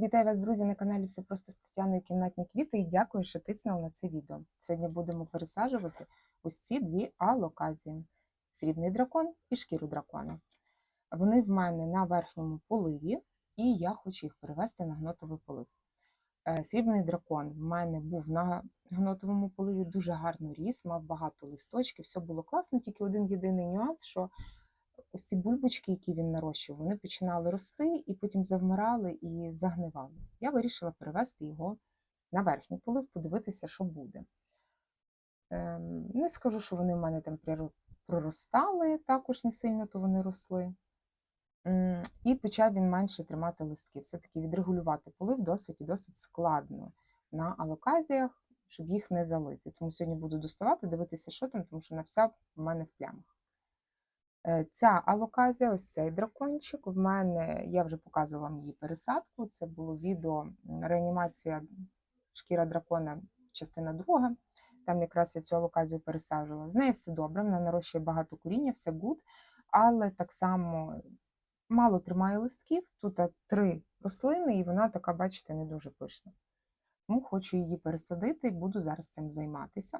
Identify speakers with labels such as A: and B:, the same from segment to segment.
A: Вітаю вас, друзі, на каналі Все просто з Тетяною Кімнатні квіти і дякую, що тиснули на це відео. Сьогодні будемо пересаджувати ось ці дві алоказії: срібний дракон і шкіру дракона. Вони в мене на верхньому поливі, і я хочу їх перевести на гнотовий полив. Е, Срібний дракон в мене був на гнотовому поливі, дуже гарно ріс, мав багато листочків, все було класно, тільки один єдиний нюанс, що ось ці бульбочки, які він нарощував, вони починали рости і потім завмирали і загнивали. Я вирішила перевести його на верхній полив, подивитися, що буде. Ем, Не скажу, що вони в мене там проростали, також не сильно то вони росли. І почав він менше тримати листки. Все-таки відрегулювати полив досить і досить складно на алоказіях, щоб їх не залити. Тому сьогодні буду доставати, дивитися, що там, тому що на вся в мене в плямах. Е, Ця алоказія, ось цей дракончик. В мене я вже показувала її пересадку. Це було відео реанімація шкіра дракона, частина друга. Там якраз я цю алоказію пересаджувала. З нею все добре, вона нарощує багато коріння, все гуд, але так само мало тримає листків. Тут три рослини, і вона така, бачите, не дуже пишна. Тому хочу її пересадити буду зараз цим займатися.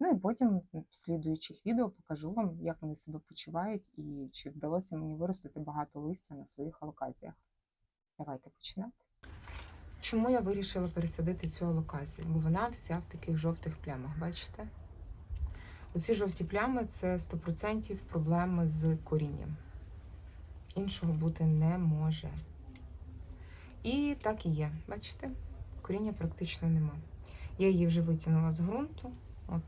A: Ну і потім в слідуючих відео покажу вам, як вони себе почувають і чи вдалося мені виростити багато листя на своїх алоказіях. Давайте починати. Чому я вирішила пересадити цю алоказію? Бо вона вся в таких жовтих плямах, бачите? Оці жовті плями це 100% проблеми з корінням. Іншого бути не може. І так і є, бачите? Коріння практично нема. Я її вже витягнула з ґрунту. От.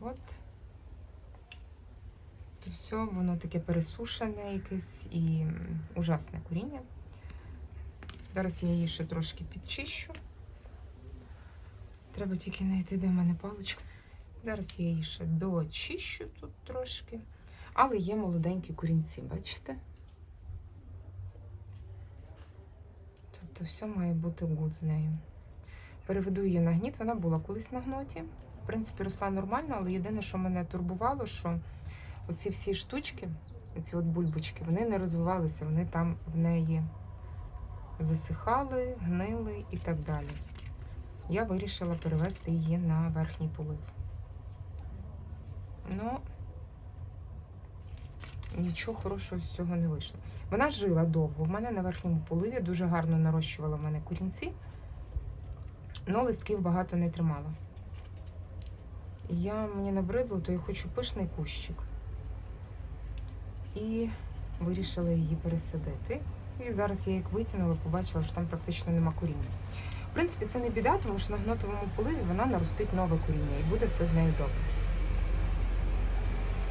A: От. То все, воно таке пересушене якесь і ужасне коріння. Зараз я її ще трошки підчищу. Треба тільки знайти, де в мене паличка. Зараз я її ще доочищу тут трошки. Але є молоденькі корінці, бачите? Тобто все має бути гуд з нею. Переведу її на гніт, вона була колись на гноті. В принципі, росла нормально, але єдине, що мене турбувало, що оці всі штучки, оці от бульбочки, вони не розвивалися, вони там в неї засихали, гнили і так далі. Я вирішила перевести її на верхній полив. Ну, нічого хорошого з цього не вийшло. Вона жила довго. В мене на верхньому поливі дуже гарно нарощувала в мене корінці, але листків багато не тримала. Я мені набридло, то я хочу пишний кущик. І вирішила її пересадити. І зараз я як витягнула, побачила, що там практично нема коріння. В принципі, це не біда, тому що на гнотовому поливі вона наростить нове коріння і буде все з нею добре.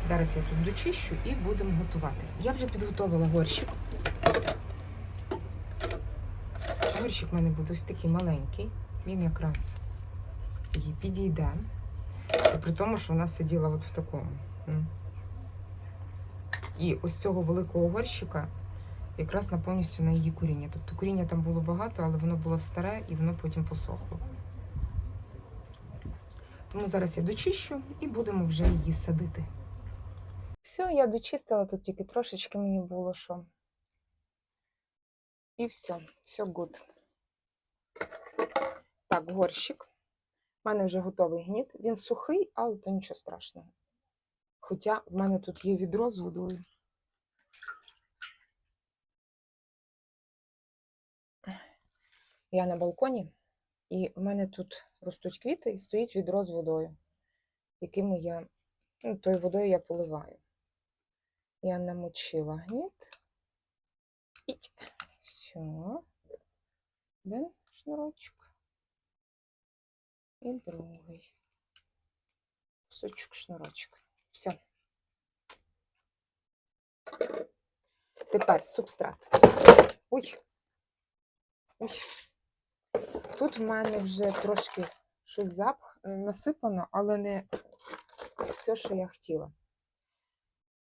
A: Зараз я тут дочищу і будемо готувати. Я вже підготовила горщик. Горщик в мене буде ось такий маленький. Він якраз її підійде. Це при тому, що вона сиділа от в такому. І ось цього великого горщика якраз на повністю на її коріння. Тобто коріння там було багато, але воно було старе і воно потім посохло. Тому зараз я дочищу і будемо вже її садити. Все, я дочистила, тут тільки трошечки мені було що. І все, все гуд. Так, горщик. У мене вже готовий гніт. Він сухий, але то нічого страшного. Хоча в мене тут є відро з водою. Я на балконі, і в мене тут ростуть квіти і стоїть відро з водою, якими я, ну, тою водою я поливаю. Я намочила гніт. Іть. Все. Один шнурочок. І другий. Кусочок шнурочка. Все. Тепер субстрат. Ой. Ой. Тут в мене вже трошки щось запах е, насипано, але не все, що я хотіла.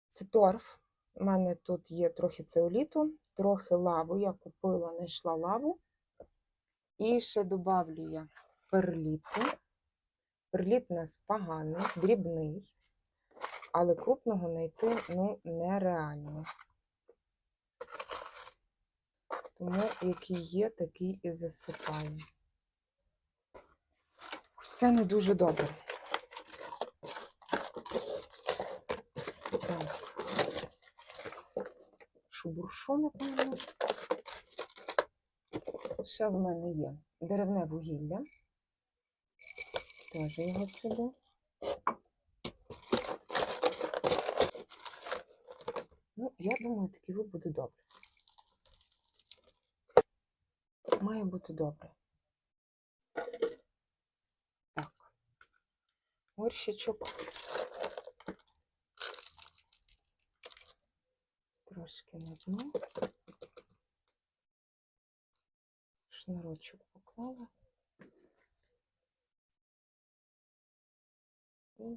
A: Це торф. У мене тут є трохи цеоліту, трохи лаву. Я купила, знайшла лаву. І ще добавлю я перліту. Перліт у нас поганий, дрібний, але крупного знайти ну, нереально. Тому який є, такий і засипаю. Це не дуже добре. Так. Шубуршу, напевно. Ще в мене є деревне вугілля. Теж його сюди. Ну, я думаю, такий ви буде добре. Має бути добре. Так. Горщичок. Трошки на дно. Шнурочок поклала.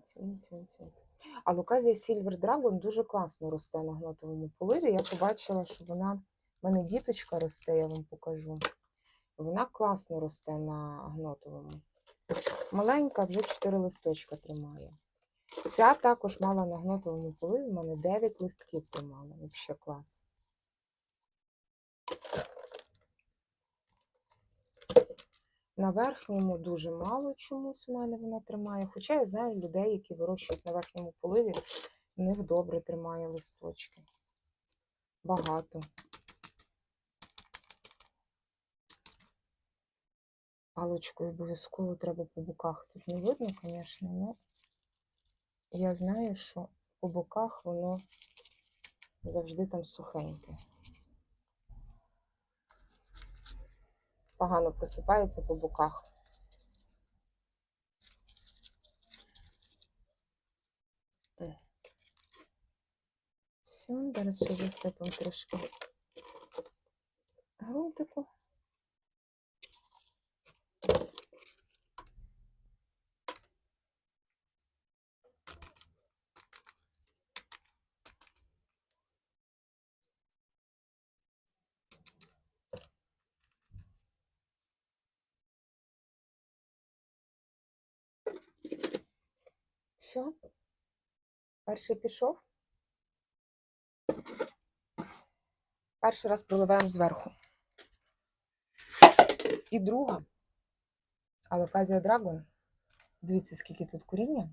A: Вінць, вінць, вінць, вінць. А луказія Silver Dragon дуже класно росте на гнотовому поливі. Я побачила, що вона, в мене діточка росте, я вам покажу. Вона класно росте на гнотовому. Маленька, вже 4 листочка тримає. Ця також мала на гнотовому поливі, в мене 9 листків тримала. Взагалі клас. На верхньому дуже мало чомусь у мене вона тримає. Хоча я знаю людей, які вирощують на верхньому поливі, в них добре тримає листочки. Багато. Палочкою обов'язково треба по боках. Тут не видно, звісно, але я знаю, що по боках воно завжди там сухеньке. Погано просипається по боках. Все, зараз ще засипемо трошки грунтику. Все. Перший пішов. Перший раз проливаємо зверху. І друга. Алоказія Драгон. Дивіться, скільки тут коріння.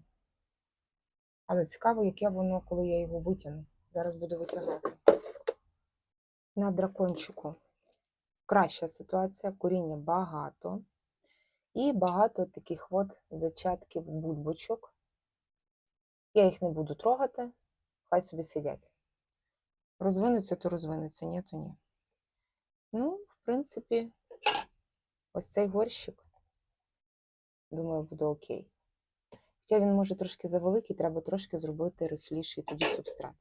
A: Але цікаво, яке воно, коли я його витягну. Зараз буду витягати. На дракончику краща ситуація, коріння багато. І багато таких от зачатків бульбочок. Я їх не буду трогати, хай собі сидять. Розвинуться, то розвинуться, ні, то ні. Ну, в принципі, ось цей горщик, думаю, буде окей. Хоча він може трошки завеликий, треба трошки зробити рихліший тоді субстрат.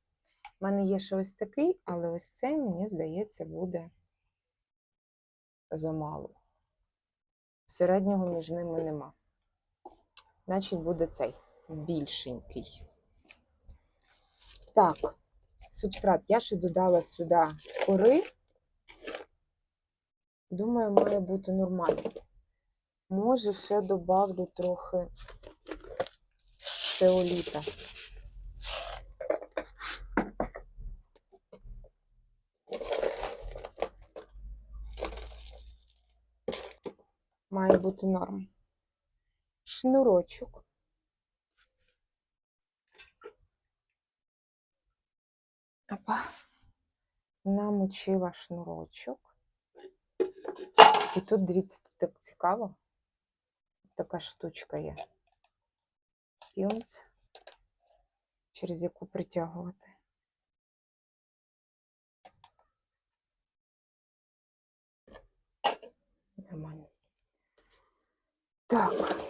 A: У мене є ще ось такий, але ось цей, мені здається, буде замало. Середнього між ними нема. Значить, буде цей більшенький. Так, субстрат. Я ще додала сюди кори. Думаю, має бути нормально. Може, ще добавлю трохи цеоліта. Має бути норм. Шнурочок. Намочила шнурочок. І тут, дивіться, тут так цікаво. Така штучка є. Пілець, через яку притягувати. Нормально. Так.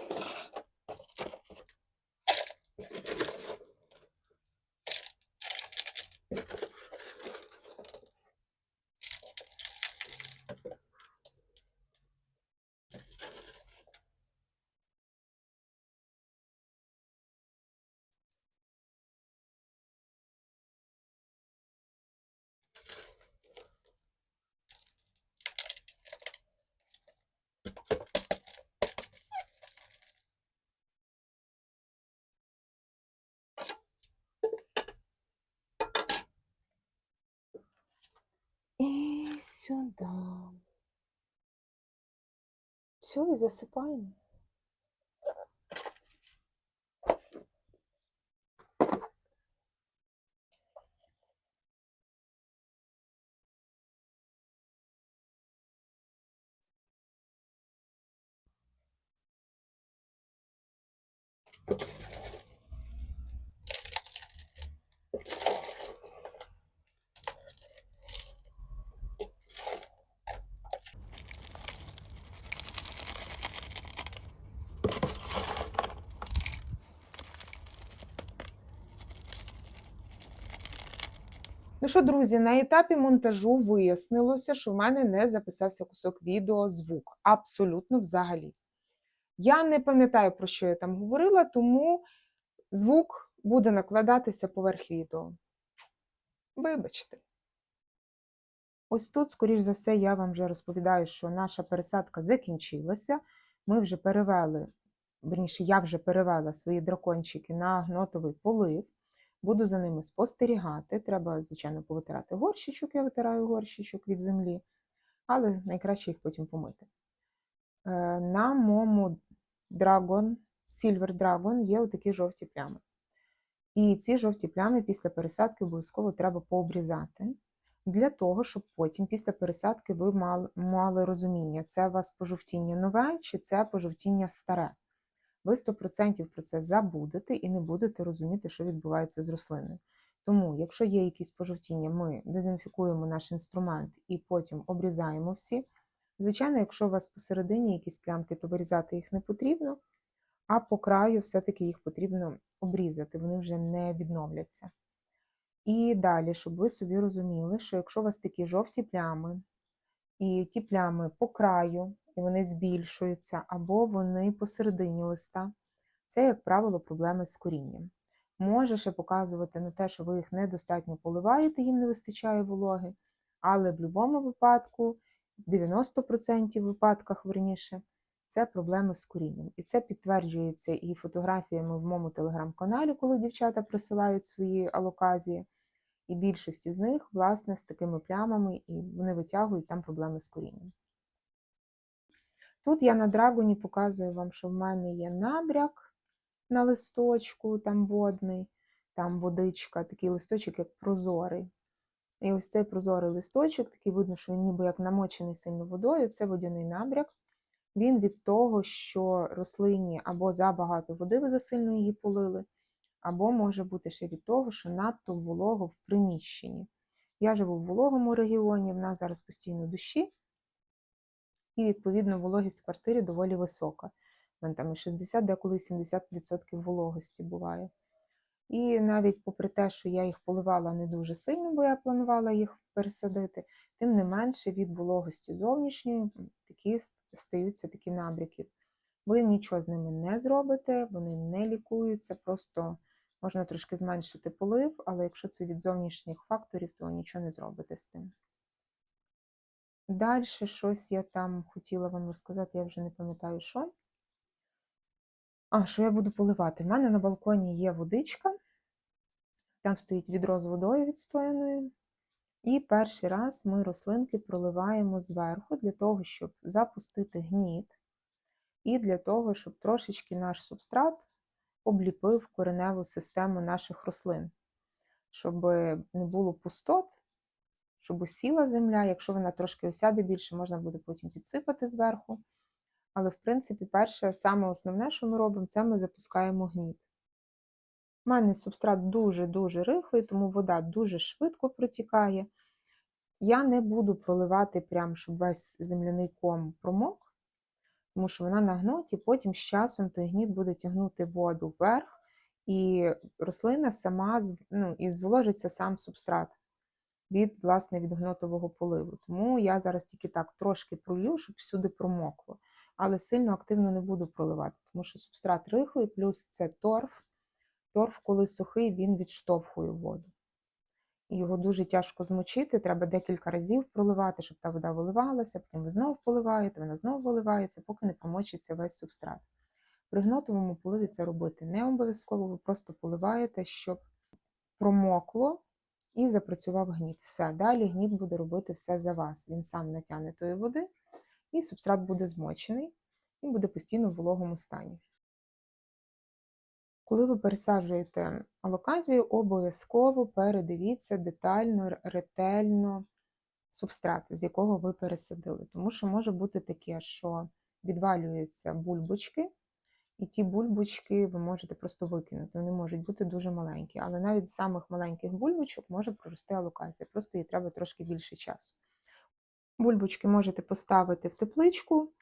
A: Все, і засипаємо. Ну що, друзі, на етапі монтажу вияснилося, що в мене не записався кусок відео звук. Абсолютно взагалі. Я не пам'ятаю, про що я там говорила, тому звук буде накладатися поверх відео. Вибачте. Ось тут, скоріш за все, я вам вже розповідаю, що наша пересадка закінчилася. Ми вже перевели, верніше, я вже перевела свої дракончики на гнотовий полив. Буду за ними спостерігати. Треба, звичайно, повитирати горщичок. Я витираю горщичок від землі, але найкраще їх потім помити. Е, На моєму Dragon, Silver Dragon є отакі жовті плями. І ці жовті плями після пересадки обов'язково треба пообрізати. Для того, щоб потім, після пересадки, ви мали, розуміння, це у вас пожовтіння нове чи це пожовтіння старе ви 100% про це забудете і не будете розуміти, що відбувається з рослиною. Тому, якщо є якісь пожовтіння, ми дезінфікуємо наш інструмент і потім обрізаємо всі. Звичайно, якщо у вас посередині якісь плямки, то вирізати їх не потрібно, а по краю все-таки їх потрібно обрізати, вони вже не відновляться. І далі, щоб ви собі розуміли, що якщо у вас такі жовті плями, і ті плями по краю, і вони збільшуються, або вони посередині листа. Це, як правило, проблеми з корінням. Може ще показувати на те, що ви їх недостатньо поливаєте, їм не вистачає вологи, але в будь-якому випадку, в 90% випадках, верніше, це проблеми з корінням. І це підтверджується і фотографіями в моєму телеграм-каналі, коли дівчата присилають свої алоказії. І більшості з них, власне, з такими плямами, і вони витягують там проблеми з корінням. Тут я на драгоні показую вам, що в мене є набряк на листочку, там водний, там водичка, такий листочок, як прозорий. І ось цей прозорий листочок, такий видно, що він ніби як намочений сильно водою, це водяний набряк. Він від того, що рослині або забагато води ви засильно її полили, або може бути ще від того, що надто волого в приміщенні. Я живу в вологому регіоні, в нас зараз постійно дощі, і, відповідно, вологість в квартирі доволі висока. Там і 60, деколи 70% вологості буває. І навіть попри те, що я їх поливала не дуже сильно, бо я планувала їх пересадити, тим не менше від вологості зовнішньої такі стаються такі набряки. Ви нічого з ними не зробите, вони не лікуються, просто можна трошки зменшити полив, але якщо це від зовнішніх факторів, то нічого не зробите з тим. Далі щось я там хотіла вам розказати, я вже не пам'ятаю, що. А, що я буду поливати? В мене на балконі є водичка, там стоїть відро з водою відстояною. І перший раз ми рослинки проливаємо зверху для того, щоб запустити гніт, і для того, щоб трошечки наш субстрат обліпив кореневу систему наших рослин, щоб не було пустот щоб усіла земля. Якщо вона трошки осяде більше, можна буде потім підсипати зверху. Але, в принципі, перше, саме основне, що ми робимо, це ми запускаємо гніт. У мене субстрат дуже-дуже рихлий, тому вода дуже швидко протікає. Я не буду проливати, прям, щоб весь земляний ком промок, тому що вона на гноті, потім з часом той гніт буде тягнути воду вверх, і рослина сама ну, і зволожиться сам субстрат від власне, від гнотового поливу. Тому я зараз тільки так трошки пролью, щоб всюди промокло. Але сильно активно не буду проливати, тому що субстрат рихлий, плюс це торф. Торф, коли сухий, він відштовхує воду. І його дуже тяжко змочити, треба декілька разів проливати, щоб та вода виливалася, потім ви знову поливаєте, вона знову виливається, поки не промочиться весь субстрат. При гнотовому поливі це робити не обов'язково, ви просто поливаєте, щоб промокло і запрацював гніт. Все, далі гніт буде робити все за вас. Він сам натягне тої води, і субстрат буде змочений. він буде постійно в вологому стані. Коли ви пересаджуєте алоказію, обов'язково передивіться детально, ретельно субстрат, з якого ви пересадили. Тому що може бути таке, що відвалюються бульбочки, і ті бульбочки ви можете просто викинути. Вони можуть бути дуже маленькі, але навіть з самих маленьких бульбочок може прорости алокація, просто їй треба трошки більше часу. Бульбочки можете поставити в тепличку,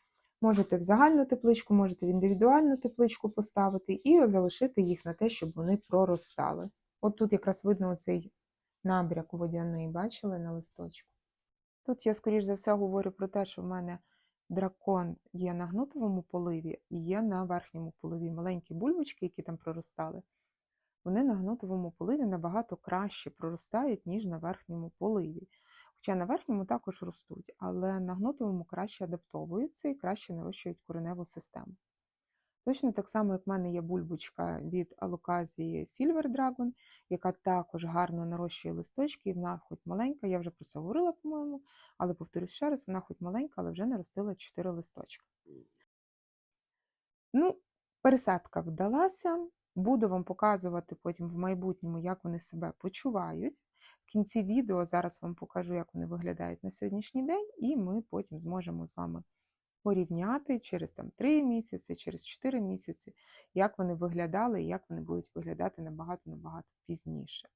A: можете в загальну тепличку, можете в індивідуальну тепличку поставити і залишити їх на те, щоб вони проростали. От тут якраз видно оцей набряк водяний, бачили на листочку. Тут я, скоріш за все, говорю про те, що в мене дракон є на гнутовому поливі і є на верхньому поливі. Маленькі бульбочки, які там проростали, вони на гнутовому поливі набагато краще проростають, ніж на верхньому поливі. Хоча на верхньому також ростуть, але на гнутовому краще адаптовуються і краще нарощують кореневу систему. Точно так само, як в мене є бульбочка від алоказії Silver Dragon, яка також гарно нарощує листочки, і вона хоч маленька, я вже про це говорила, по-моєму, але повторюсь ще раз, вона хоч маленька, але вже наростила 4 листочки. Ну, пересадка вдалася. Буду вам показувати потім в майбутньому, як вони себе почувають. В кінці відео зараз вам покажу, як вони виглядають на сьогоднішній день, і ми потім зможемо з вами порівняти через там, 3 місяці, через 4 місяці, як вони виглядали і як вони будуть виглядати набагато-набагато пізніше.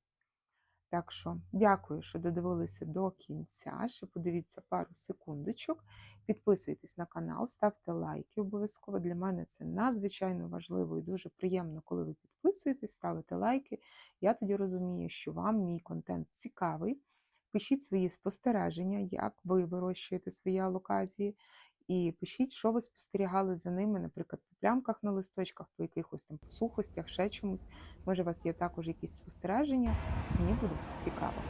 A: Так що дякую, що додивилися до кінця. Ще подивіться пару секундочок. Підписуйтесь на канал, ставте лайки обов'язково. Для мене це надзвичайно важливо і дуже приємно, коли ви підписуєтесь, ставите лайки. Я тоді розумію, що вам мій контент цікавий. Пишіть свої спостереження, як ви вирощуєте свої алоказії. І пишіть, що ви спостерігали за ними, наприклад, по плямках на листочках, по якихось там сухостях, ще чомусь. Може, у вас є також якісь спостереження. Мені буде цікаво.